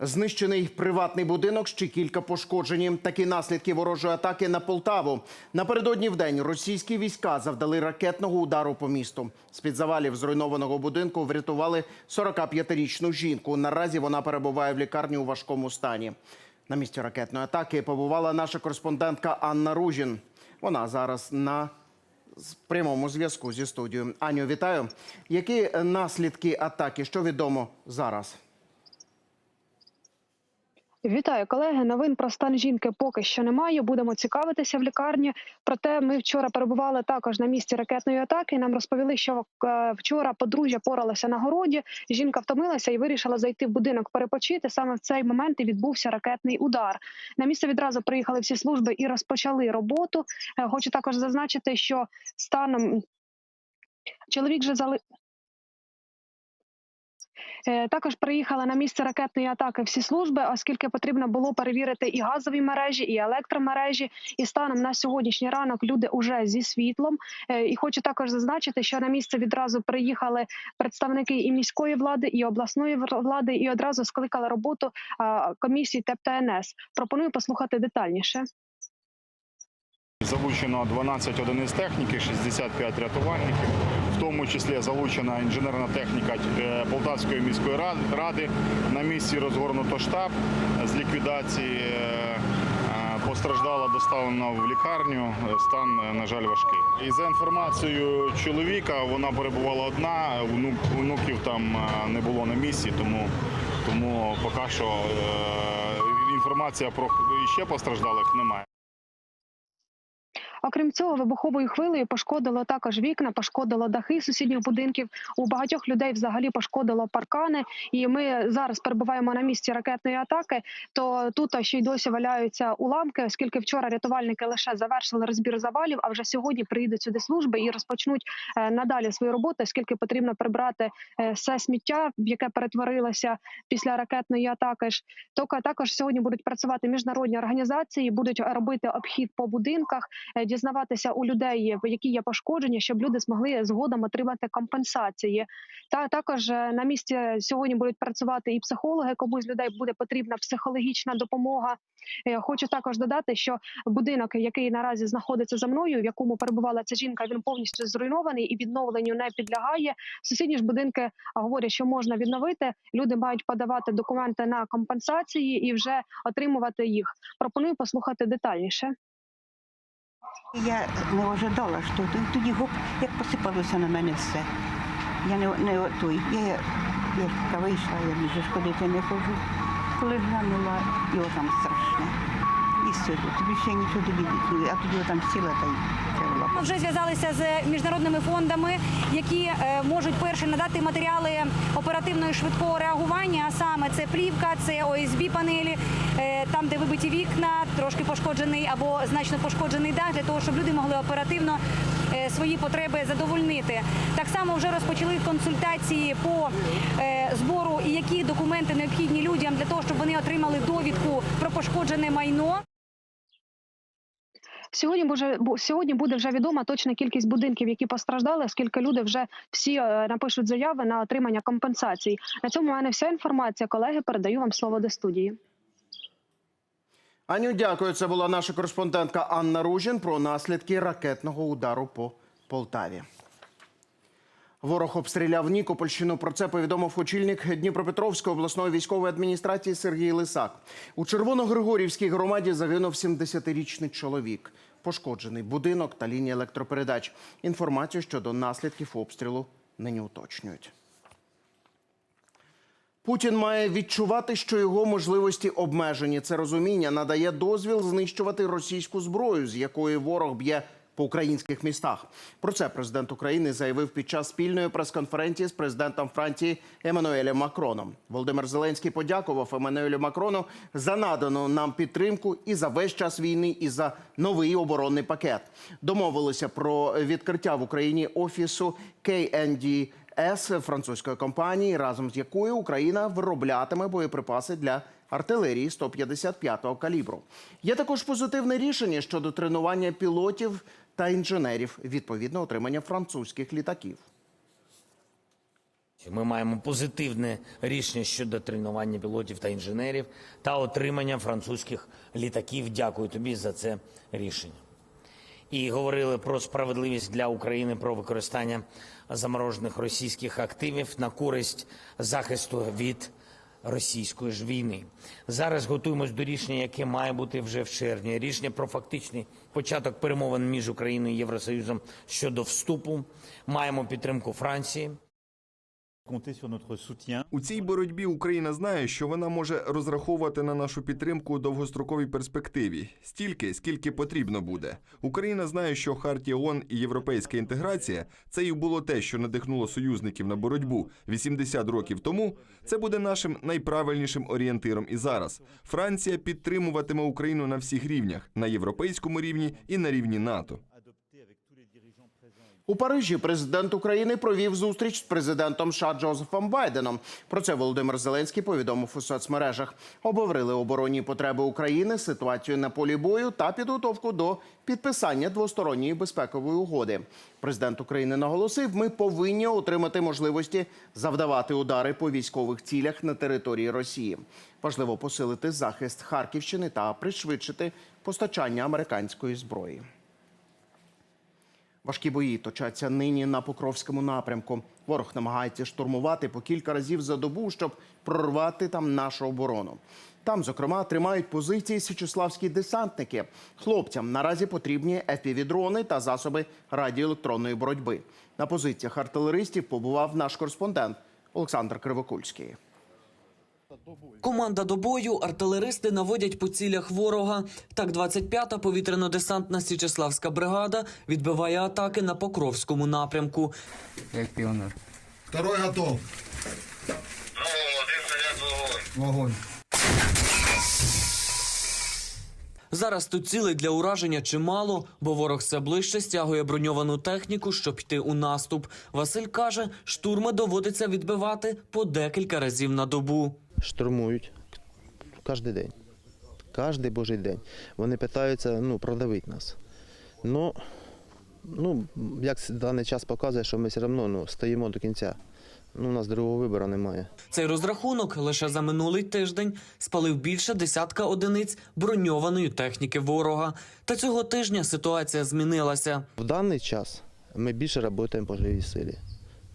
Знищений приватний будинок, ще кілька пошкоджені. Такі наслідки ворожої атаки на Полтаву. Напередодні в день російські війська завдали ракетного удару по місту. З-під завалів зруйнованого будинку врятували 45-річну жінку. Наразі вона перебуває в лікарні у важкому стані. На місці ракетної атаки побувала наша кореспондентка Анна Ружін. Вона зараз на прямому зв'язку зі студією. Аню, вітаю. Які наслідки атаки? Що відомо зараз? Вітаю, колеги. Новин про стан жінки поки що немає. Будемо цікавитися в лікарні. Проте ми вчора перебували також на місці ракетної атаки. Нам розповіли, що е, вчора подружжя поралася на городі. Жінка втомилася і вирішила зайти в будинок перепочити. Саме в цей момент і відбувся ракетний удар. На місце відразу приїхали всі служби і розпочали роботу. Е, Хочу також зазначити, що станом чоловік вже зали. Е, Також приїхали на місце ракетної атаки всі служби, оскільки потрібно було перевірити і газові мережі, і електромережі. І станом на сьогоднішній ранок люди вже зі світлом. Е, І хочу також зазначити, що на місце відразу приїхали представники і міської влади, і обласної влади, і одразу скликали роботу комісії ТЕП. Пропоную послухати детальніше. Залучено 12 одиниць техніки, 65 рятувальників, в тому числі залучена інженерна техніка е, Полтавської міської рад- ради. На місці розгорнуто штаб з ліквідації. е, е, Постраждала доставлена в лікарню. Стан, на жаль, важкий. І за інформацією чоловіка, вона перебувала одна. внук- Внуків там не було на місці, тому, тому поки що інформація про ще постраждалих немає. Окрім цього, вибуховою хвилею пошкодило також вікна, пошкодило дахи сусідніх будинків. У багатьох людей взагалі пошкодило паркани. І ми зараз перебуваємо на місці ракетної атаки. То тут ще й досі валяються уламки, оскільки вчора рятувальники лише завершили розбір завалів. А вже сьогодні приїдуть сюди служби і розпочнуть е, надалі свою роботу, оскільки потрібно прибрати е, все сміття, в яке перетворилося після ракетної атаки. Тока також сьогодні будуть працювати міжнародні організації, будуть робити обхід по будинках, е, дізнаватися у людей, які є пошкодження, щоб люди змогли згодом отримати компенсації. Та також е, на місці сьогодні будуть працювати і психологи. Комусь з людей буде потрібна психологічна допомога. Е, Хочу також додати, що будинок, який наразі знаходиться за мною, в якому перебувала ця жінка, він повністю зруйнований і відновленню не підлягає. Сусідні ж будинки говорять, що можна відновити. Люди мають подавати документи на компенсації і вже отримувати їх. Пропоную послухати детальніше. Я не ожидала, що тоді гоп, як посипалося на мене все. Я не, не той. Я, я така вийшла, я більше шкодити не хожу. Коли глянула, його там страшне. І сиду, тобі ще нічого довідати, а тоді отам сіла та й почала. Ми вже зв'язалися з міжнародними фондами, які е, можуть перші надати матеріали оперативного і швидкого реагування. А саме це плівка, це ОСБ панелі, е, там, де вибиті вікна, трошки пошкоджений або значно пошкоджений дах, для того, щоб люди могли оперативно е, свої потреби задовольнити. Так само вже розпочали консультації по збору і які документи необхідні людям для того, щоб вони отримали довідку про пошкоджене майно. Сьогодні буде сьогодні буде вже відома точна кількість будинків, які постраждали, оскільки люди вже всі е, напишуть заяви на отримання компенсацій. На цьому в мене вся інформація. Колеги, передаю вам слово до студії. Аню, дякую. Це була наша кореспондентка Анна Ружін про наслідки ракетного удару по Полтаві. Ворог обстріляв Нікопольщину. Про це повідомив очільник Дніпропетровської обласної військової адміністрації Сергій Лисак. У Червоногригорівській громаді загинув 70-річний чоловік. Пошкоджений будинок та лінія електропередач. Інформацію щодо наслідків обстрілу нині уточнюють. Путін має відчувати, що його можливості обмежені. Це розуміння надає дозвіл знищувати російську зброю, з якої ворог б'є по українських містах. Про це президент України заявив під час спільної прес-конференції з президентом Франції Еммануелем Макроном. Володимир Зеленський подякував Еммануелю Макрону за надану нам підтримку і за весь час війни, і за новий оборонний пакет. Домовилися про відкриття в Україні офісу KND С французької компанії, разом з якою Україна вироблятиме боєприпаси для артилерії 155-го калібру. Є також позитивне рішення щодо тренування пілотів та інженерів, відповідно отримання французьких літаків. Ми маємо позитивне рішення щодо тренування пілотів та інженерів та отримання французьких літаків. Дякую тобі за це рішення. І говорили про справедливість для України, про використання заморожених російських активів на користь захисту від російської ж війни. Зараз готуємось до рішення, яке має бути вже в червні. Рішення про фактичний початок перемовин між Україною і Євросоюзом щодо вступу. Маємо підтримку Франції. У цій боротьбі Україна знає, що вона може розраховувати на нашу підтримку у довгостроковій перспективі стільки, скільки потрібно буде. Україна знає, що Хартія ООН і європейська інтеграція це і було те, що надихнуло союзників на боротьбу 80 років тому. Це буде нашим найправильнішим орієнтиром і зараз. Франція підтримуватиме Україну на всіх рівнях на європейському рівні і на рівні НАТО. У Парижі президент України провів зустріч з президентом США Джозефом Байденом. Про це Володимир Зеленський повідомив у соцмережах. Обговорили оборонні потреби України, ситуацію на полі бою та підготовку до підписання двосторонньої безпекової угоди. Президент України наголосив: ми повинні отримати можливості завдавати удари по військових цілях на території Росії. Важливо посилити захист Харківщини та пришвидшити постачання американської зброї. Важкі бої точаться нині на Покровському напрямку. Ворог намагається штурмувати по кілька разів за добу, щоб прорвати там нашу оборону. Там, зокрема, тримають позиції січеславські десантники. Хлопцям наразі потрібні FPV-дрони та засоби радіоелектронної боротьби. На позиціях артилеристів побував наш кореспондент Олександр Кривокульський. Команда до бою, артилеристи наводять по цілях ворога. Так, 25-та повітряно-десантна Січеславська бригада відбиває атаки на Покровському напрямку. Як піонер. Второй готов. Вогонь. Зараз тут цілей для ураження чимало, бо ворог все ближче стягує броньовану техніку, щоб йти у наступ. Василь каже, штурми доводиться відбивати по декілька разів на добу. Штурмують кожен день. Кожен божий день. Вони питаються ну, продавити нас. Ну, ну, як даний час показує, що ми все одно ну, стоїмо до кінця. Ну, у нас другого вибору немає. Цей розрахунок лише за минулий тиждень спалив більше десятка одиниць броньованої техніки ворога. Та цього тижня ситуація змінилася. В даний час ми більше працюємо по живій силі.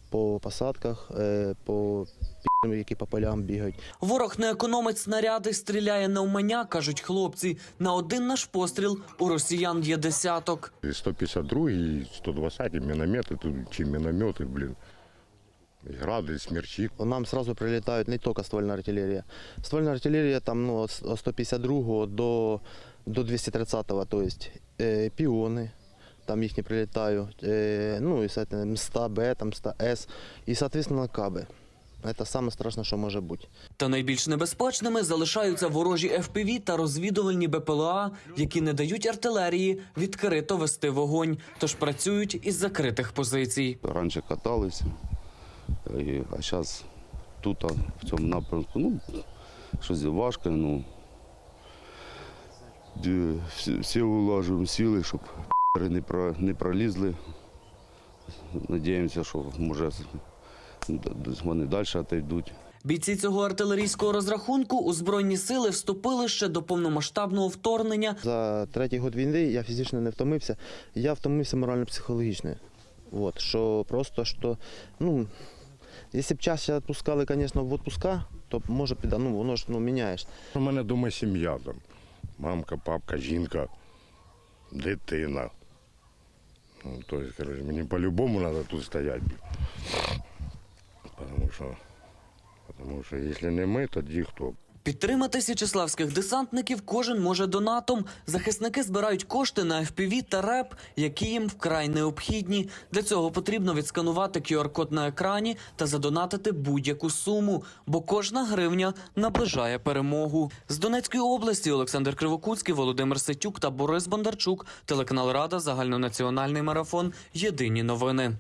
По посадках, е, по які по полям бігають. Ворог не економить снаряди, стріляє навмання, кажуть хлопці. На один наш постріл у росіян є десяток. 152 і 120 міномети, тут чи міномети, блін. І гради, і смерчі. Нам одразу прилітають не тільки ствольна артилерія. Ствольна артилерія там ну, з 152 до, до 230-го, тобто е, піони. Там їхні прилітають, е, ну і МСТА Б, там МСТА С, і, соответственно, каби. Це саме страшне, що може бути. Та найбільш небезпечними залишаються ворожі ФПВ та розвідувальні БПЛА, які не дають артилерії відкрито вести вогонь, тож працюють із закритих позицій. Раніше каталися, а зараз тут, в цьому напрямку, ну, щось важко, ну. Всі, улажуємо сили, щоб не, пролізли. Надіємося, що може вони далі отойдуть. Бійці цього артилерійського розрахунку у збройні сили вступили ще до повномасштабного вторгнення. За третій год війни я фізично не втомився, я втомився морально-психологічно. Вот, що просто що, ну, якщо б чаще відпускали, звісно, в відпуска, то може піда, ну воно ж ну, міняєш. У мене вдома сім'я там. Мамка, папка, жінка, дитина. Ну, тобто, коротше, мені по-любому треба тут стояти. Тому що, тому що якщо не ми, тоді хто? Підтримати січеславських десантників кожен може донатом. Захисники збирають кошти на FPV та РЕП, які їм вкрай необхідні. Для цього потрібно відсканувати QR-код на екрані та задонатити будь-яку суму, бо кожна гривня наближає перемогу. З Донецької області Олександр Кривокуцький, Володимир Сетюк та Борис Бондарчук. Телеканал Рада, загальнонаціональний марафон. Єдині новини.